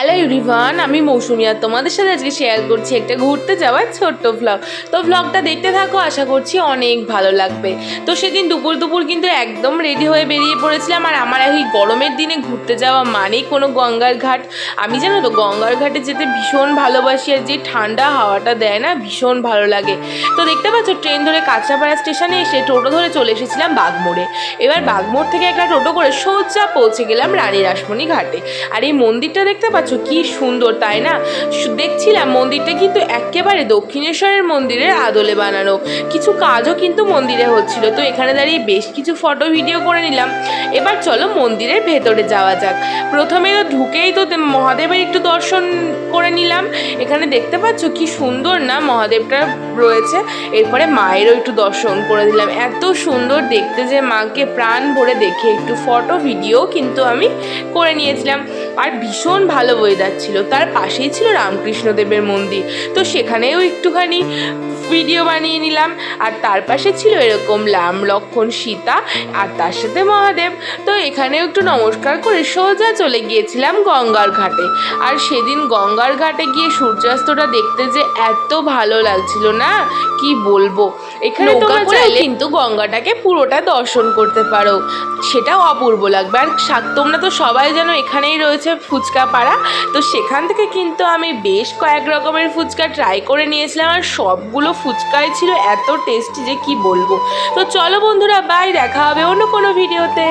Hello everyone, আমি মৌসুমি আর তোমাদের সাথে আজকে শেয়ার করছি একটা ঘুরতে যাওয়ার ছোট্ট ভ্লগ তো ভ্লগটা দেখতে থাকো, আশা করছি অনেক ভালো লাগবে। তো সেদিন দুপুর দুপুর কিন্তু একদম রেডি হয়ে বেরিয়ে পড়েছিলাম, আর আমার এই গরমের দিনে ঘুরতে যাওয়া মানেই কোনো গঙ্গার ঘাট। আমি জানো তো, গঙ্গার ঘাটে যেতে ভীষণ ভালোবাসি, আর যে ঠান্ডা হাওয়াটা দেয় না, ভীষণ ভালো লাগে। তো দেখতে পাচ্ছ, ট্রেন ধরে কাঁচরাপাড়া স্টেশনে এসে টোটো ধরে চলে এসেছিলাম বাগমোড়ে। এবার বাগমোড় থেকে একটা টোটো করে সোজা পৌঁছে গেলাম রানী রাসমণি ঘাটে। আর এই মন্দিরটা দেখতে পাচ্ছ কি সুন্দর, তাই না? দেখছিলাম মন্দিরটা কিন্তু একেবারে দক্ষিণেশ্বরের মন্দিরের আদলে বানানো। কিছু কাজও কিন্তু মন্দিরে হচ্ছিল। তো এখানে দাঁড়িয়ে বেশ কিছু ফটো, ভিডিও করে নিলাম। এবার চলো মন্দিরের ভেতরে যাওয়া যাক। প্রথমে তো ঢুকেই তো মহাদেবের একটু দর্শন করে নিলাম। এখানে দেখতে পাচ্ছ কি সুন্দর না মহাদেবটা রয়েছে। এরপরে মায়েরও একটু দর্শন করে দিলাম। এত সুন্দর দেখতে যে মাকে প্রাণ ভরে দেখে একটু ফটো, ভিডিও কিন্তু আমি করে নিয়েছিলাম। আর ভীষণ ভালো ওয়েদার ছিল। তার পাশেই ছিল রামকৃষ্ণদেবের মন্দির। তো সেখানেও একটুখানি ভিডিও বানিয়ে নিলাম। আর তার পাশে ছিল এরকম রাম, লক্ষণ, সীতা আর তার সাথে মহাদেব। তো এখানেও একটু নমস্কার করে সোজা চলে গিয়েছিলাম গঙ্গার ঘাটে। আর সেদিন গঙ্গার ঘাটে গিয়ে সূর্যাস্তটা দেখতে যে এত ভালো লাগছিল না? কি বলব? এখানে তোমরা চাইলে কিন্তু গঙ্গাটাকে পুরোটা দর্শন করতে পারো। সেটাও অপূর্ব লাগবে। আর তোমরা তো সবাই যেন এখানেই রয়েছে ফুচকা পাড়া। তো সেখান থেকে কিন্তু আমি বেশ কয়েক রকমের ফুচকা ট্রাই করে নিয়েছিলাম। আর সবগুলো ফুচকাই ছিল এত টেস্টি যে কি বলব? তো চলো বন্ধুরা বাই দেখা হবে অন্য কোনো ভিডিওতে